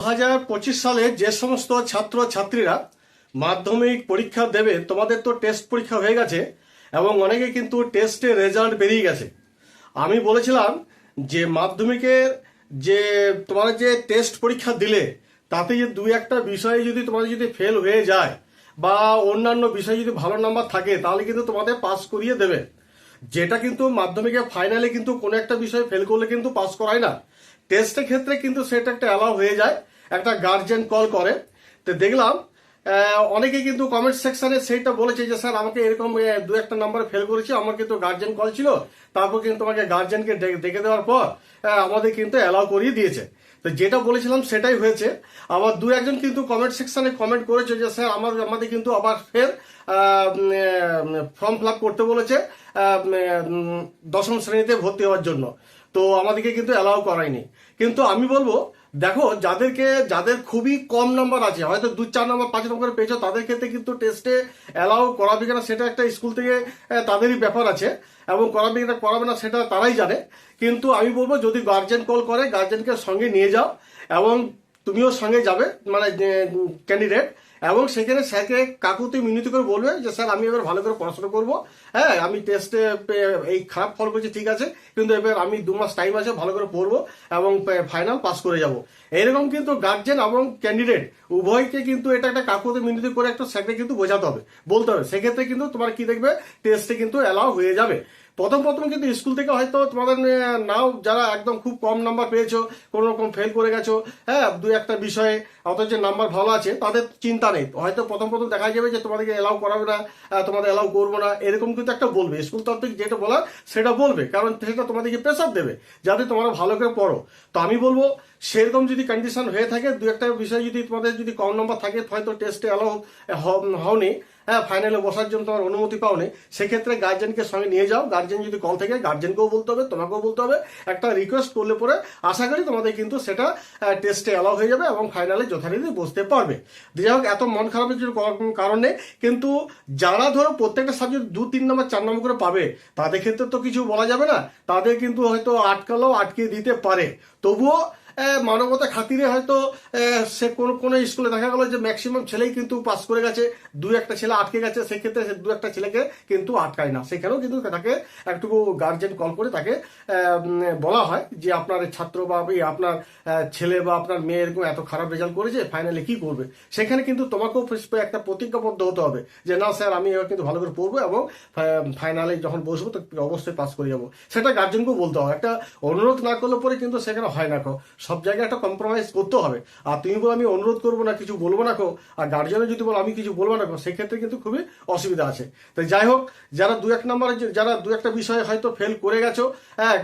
হাজার পঁচিশ সালে যে সমস্ত ছাত্র ছাত্রীরা মাধ্যমিক পরীক্ষা দেবে, তোমাদের তো টেস্ট পরীক্ষা হয়ে গেছে এবং অনেকে কিন্তু টেস্টের রেজাল্ট বেরিয়ে গেছে। আমি বলেছিলাম যে মাধ্যমিকের যে তোমার যে টেস্ট পরীক্ষা দিলে, তাতে যে দু একটা বিষয়ে যদি তোমাদের যদি ফেল হয়ে যায় বা অন্যান্য বিষয়ে যদি ভালো নাম্বার থাকে, তাহলে কিন্তু তোমাদের পাস করিয়ে দেবে। যেটা কিন্তু মাধ্যমিকে ফাইনালে কিন্তু কোনো একটা বিষয়ে ফেল করলে কিন্তু পাস করায় না। টেস্টের ক্ষেত্রে কিন্তু সেটা একটা অ্যালাউ হয়ে যায়। একটা গার্জেন কল করে। তো দেখলাম অনেকে কিন্তু কমেন্ট সেকশনে সেইটা বলেছে যে, স্যার, আমাকে এরকম দু একটা নাম্বার ফেল করেছি, আমার কিন্তু গার্জেন কল ছিল। তারপর কিন্তু আমাকে গার্জেনকে ডেকে দেওয়ার পর আমাদের কিন্তু অ্যালাউ করিয়ে দিয়েছে। তো যেটা বলেছিলাম সেটাই হয়েছে। আবার দু একজন কিন্তু কমেন্ট সেকশনে কমেন্ট করেছে যে, স্যার, আমার, আমাদের কিন্তু আবার ফের ফর্ম ফিল করতে বলেছে দশম শ্রেণীতে ভর্তি হওয়ার জন্য। তো আমাদেরকে কিন্তু অ্যালাউ করায়নি। কিন্তু আমি বলব দেখো, যাদেরকে, যাদের খুবই কম নাম্বার আছে, হয়তো দু, চার নম্বর পাঁচ নম্বর পেয়েছ, তাদের ক্ষেত্রে কিন্তু টেস্টে অ্যালাউ করাবে কিনা সেটা একটা স্কুল থেকে তাদেরই ব্যাপার আছে, এবং করাবে কিনা, করাবে না সেটা তারাই জানে। কিন্তু আমি বলব, যদি গার্জেন কল করে গার্জেনকে সঙ্গে নিয়ে যাও, এবং তুমিও সঙ্গে যাবে মানে ক্যান্ডিডেট এবং সেখানে স্যারকে কাকুতে মিনতি করে বলবে যে, স্যার, আমি এবার ভালো করে পড়াশোনা করব হ্যাঁ আমি টেস্টে এই খারাপ ফল করেছি, ঠিক আছে। কিন্তু এবার আমি দু মাস টাইম আছে, ভালো করে পড়ব এবং ফাইনাল পাস করে যাব। এরকম কিন্তু গার্জেন এবং ক্যান্ডিডেট উভয়কে কিন্তু এটা একটা কাকুতে মিনতি করে একটা স্যারকে কিন্তু বোঝাতে হবে, বলতে হবে। সেক্ষেত্রে কিন্তু তোমার কি দেখবে টেস্টে কিন্তু অ্যালাউ হয়ে যাবে। প্রথম প্রথম কিন্তু স্কুল থেকে হয়তো তোমাদের নাও যারা একদম খুব কম নাম্বার পেয়েছ, কোনো রকম ফেল করে গেছো হ্যাঁ দু একটা বিষয়ে, অথচ নাম্বার ভালো আছে, তাদের চিন্তা নেই। হয়তো প্রথম প্রথম দেখা যাবে যে তোমাদেরকে অ্যালাউ করাবে না তোমাদের অ্যালাউ করব না, এরকম কিন্তু একটা বলবে স্কুল থেকে যেটা বলার সেটা বলবে, কারণ সেটা তোমাদেরকে প্রেশার দেবে, যাতে তোমরা ভালো করে পড়ো। তো আমি বলব সেরকম যদি কন্ডিশন হয়ে থাকে, দু একটা বিষয় যদি তোমাদের যদি কম নম্বর থাকে হয়তো টেস্টে অ্যালাউ হওনি। হ্যাঁ ফাইনালে বসার জন্য তোমার অনুমতি পাওনি। সেক্ষেত্রে গার্জেনকে সঙ্গে নিয়ে যাও। গার্জেন যদি কল থেকে গার্জেনকেও বলতে হবে, তোমাকেও বলতে হবে। একটা রিকোয়েস্ট করলে পরে আশা করি তোমাদের কিন্তু সেটা টেস্টে অ্যালাউ হয়ে যাবে এবং ফাইনালে যথারীতি বসতে পারবে। যাই হোক, এত মন খারাপের কারণ নেই। কিন্তু যারা ধরো প্রত্যেকটা সাবজেক্ট দু, তিন নম্বর চার নম্বর করে পাবে, তাদের ক্ষেত্রে তো কিছু বলা যাবে না। তাদের কিন্তু হয়তো আটকালেও আটকে দিতে পারে। তবুও মানবতা খাতিরে হয়তো সে কোনো কোনো স্কুলে দেখা গেল যে ম্যাক্সিমাম ছেলেই কিন্তু পাস করে গেছে দু একটা ছেলে আটকে গেছে, সেক্ষেত্রে সে দু একটা ছেলেকে কিন্তু আটকায় না। সেখানেও কিন্তু তাকে একটুকু গার্জেন কল করে তাকে বলা হয় যে আপনার ছাত্র বা আপনার ছেলে বা আপনার মেয়ে এরকম এত খারাপ রেজাল্ট করেছে ফাইনালে কি করবে? সেখানে কিন্তু তোমাকেও একটা প্রতিজ্ঞাবদ্ধ হতে হবে যে, না স্যার, আমি এবার কিন্তু ভালো করে পড়ব এবং ফাইনালে যখন বসবো, তো অবশ্যই পাস করে যাব। সেটা গার্জেনকেও বলতে হবে। একটা অনুরোধ না করলে পরে কিন্তু সেখানে হয় না সব জায়গায় একটা কম্প্রোমাইজ করতে হবে। আর তুমি বলো আমি অনুরোধ করব না কিছু বলব না কো আর গার্জেনও যদি বলো আমি কিছু বলব না কো সেক্ষেত্রে কিন্তু খুবই অসুবিধা আছে। তাই যাই হোক যারা দু এক নম্বরে যারা দু একটা বিষয়ে হয়তো ফেল করে গেছো হ্যাঁ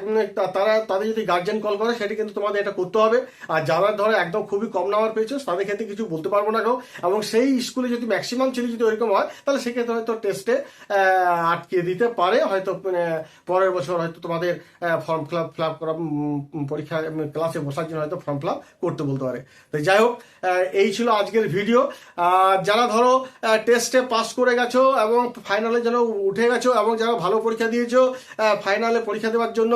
তারা তাদের যদি গার্জেন কল করে সেটা কিন্তু তোমাদের এটা করতে হবে। আর যারা ধরো একদম খুবই কম নাম্বার পেয়েছ তাদের ক্ষেত্রে কিছু বলতে পারব না কো। এবং সেই স্কুলে যদি ম্যাক্সিমাম ছেলে যদি ওইরকম হয় তাহলে সেক্ষেত্রে হয়তো টেস্টে আটকে দিতে পারে। হয়তো মানে, পরের বছর হয়তো তোমাদের form fill up fill up করা পরীক্ষা ক্লাসে বসার জন্য হয়তো ফর্ম ফিল করতে বলতে পারে। তো যাই হোক এই ছিল আজকের ভিডিও আর যারা ধরো টেস্টে পাস করে গেছো এবং ফাইনালে যেন উঠে গেছো এবং যারা ভালো পরীক্ষা দিয়েছ ফাইনালে পরীক্ষা দেওয়ার জন্য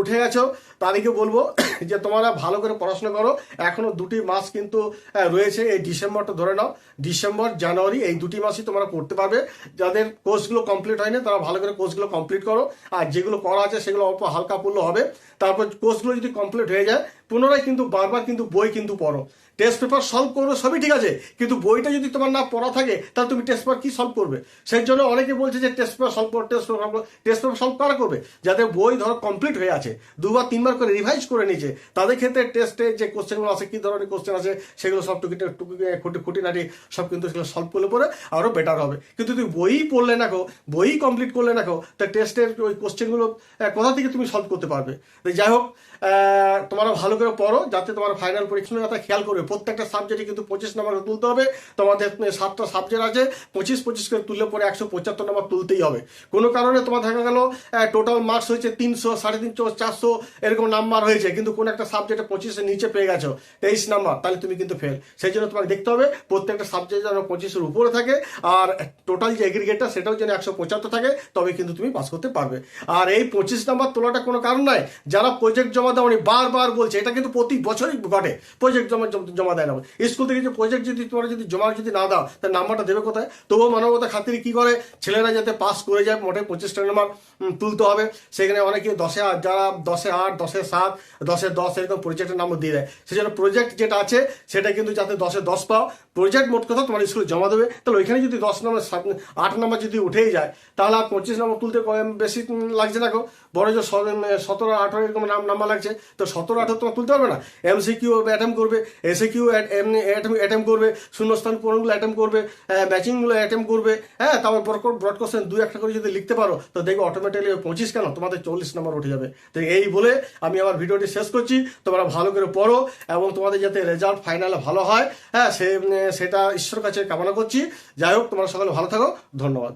উঠে গেছো, তাদেরকে বলব যে তোমরা ভালো করে পড়াশোনা করো। এখনও দুটি মাস কিন্তু রয়েছে, এই ডিসেম্বরটা ধরে নাও। ডিসেম্বর, জানুয়ারি, এই দুটি মাসই তোমরা পড়তে পারবে। যাদের কোর্সগুলো কমপ্লিট হয়নি, তারা ভালো করে কোর্সগুলো কমপ্লিট করো। আর যেগুলো করা আছে, সেগুলো অল্প হালকা পড়লে হবে। তারপর কোর্সগুলো যদি কমপ্লিট হয়ে যায় chega পুনরায় কিন্তু বারবার কিন্তু বই কিন্তু পড়ো। টেস্ট পেপার সলভ করবে সবই ঠিক আছে কিন্তু বইটা যদি তোমার না পড়া থাকে তাহলে তুমি টেস্ট পেপার কী সলভ করবে? সেই জন্য অনেকে বলছে যে টেস্ট পেপার সলভ করো test paper test paper solve করা করবে? যাদের বই ধরো কমপ্লিট হয়ে আছে দুবার তিনবার করে রিভাইজ করে নিয়েছে তাদের ক্ষেত্রে টেস্টে যে কোশ্চেনগুলো আছে কী ধরনের কোশ্চেন আছে সেগুলো সব টুকি টুকি খুঁটি খুঁটিনাটি সব কিন্তু সেগুলো সলভ করলে পরে আরও বেটার হবে। কিন্তু তুমি বই পড়লে না গো বই কমপ্লিট করলে না গো তা টেস্টের ওই কোশ্চেনগুলো কোথা থেকে তুমি সলভ করতে পারবে? যাই হোক আহ, তোমরা ভালো করে পড়ো যাতে তোমার ফাইনাল পরীক্ষা কথা খেয়াল করবে। প্রত্যেকটা সাবজেক্টে কিন্তু পঁচিশ নম্বর তুলতে হবে। তোমাদের সাতটা সাবজেক্ট আছে। পঁচিশ পঁচিশ করে তুললে পরে একশো পঁচাত্তর নম্বর তুলতেই হবে। কোনো কারণে তোমার দেখা গেল টোটাল মার্কস হয়েছে তিনশো, সাড়ে তিনশো, চারশো এরকম নাম্বার হয়েছে। কিন্তু কোনো একটা সাবজেক্টে পঁচিশের নিচে পেয়ে গেছো, তেইশ নাম্বার তাহলে তুমি কিন্তু ফেল সেই জন্য তোমাকে দেখতে হবে, প্রত্যেকটা সাবজেক্ট যেন পঁচিশের উপরে থাকে। আর টোটাল যে এগ্রিগেটটা সেটাও যেন একশো পঁচাত্তর থাকে, তবে কিন্তু তুমি পাস করতে পারবে। আর এই পঁচিশ নাম্বার তোলাটা কোনো কারণ নাই। যারা প্রজেক্ট জমা দেওয়ানি বারবার বলছে, এটা এটা কিন্তু প্রতি বছরই ঘটে। প্রজেক্ট জমা জমা- দেয় না। স্কুল থেকে যে প্রজেক্ট যদি তোমরা যদি জমা যদি না দাও, তার নাম্বারটা দেবে কোথায়? তবুও মানবতা খাতিরে কি করে? ছেলেরা যাতে পাস করে যায়, মোটে পঁচিশটা নাম্বার তুলতে হবে। সেখানে অনেকে দশে আট যারা দশে আট, দশে সাত, দশে দশ এরকম প্রজেক্টের নাম্বার দিয়ে দেয়। সেজন্য প্রজেক্ট যেটা আছে, সেটা কিন্তু যাতে দশে দশ পাও প্রজেক্ট মোট কথা তোমার স্কুলে জমা দেবে। তাহলে ওইখানে যদি দশ নম্বর সাত, আট নম্বর যদি উঠেই যায়, তাহলে আর পঁচিশ নম্বর তুলতে বেশি লাগছে না গো। বড় যে সতেরো, আঠারো এরকম নাম নাম্বার লাগছে। তো সতেরো, আঠারো তোমার তুলতে পারবে না। এমসি কিউ অ্যাটেম্প করবে এসে কিউ অ্যাটেম্প করবে, শূন্যস্থান পূরণগুলো অ্যাটেম্প করবে ম্যাচিংগুলো অ্যাটেম্প করবে হ্যাঁ তারপর ব্রড কোশ্চেন দু একটা করে যদি লিখতে পারো, তো দেখবে অটোমেটিকলি পঁচিশ কেন? তোমাদের চল্লিশ নম্বর উঠে যাবে। তো এই বলে আমি আমার ভিডিওটি শেষ করছি। তোমরা ভালো করে পড়ো এবং তোমাদের যাতে রেজাল্ট ফাইনালে ভালো হয় হ্যাঁ সে সেটা ঈশ্বর কাছে কামনা করছি। যাই হোক, তোমরা সকলে ভালো থাকো। ধন্যবাদ।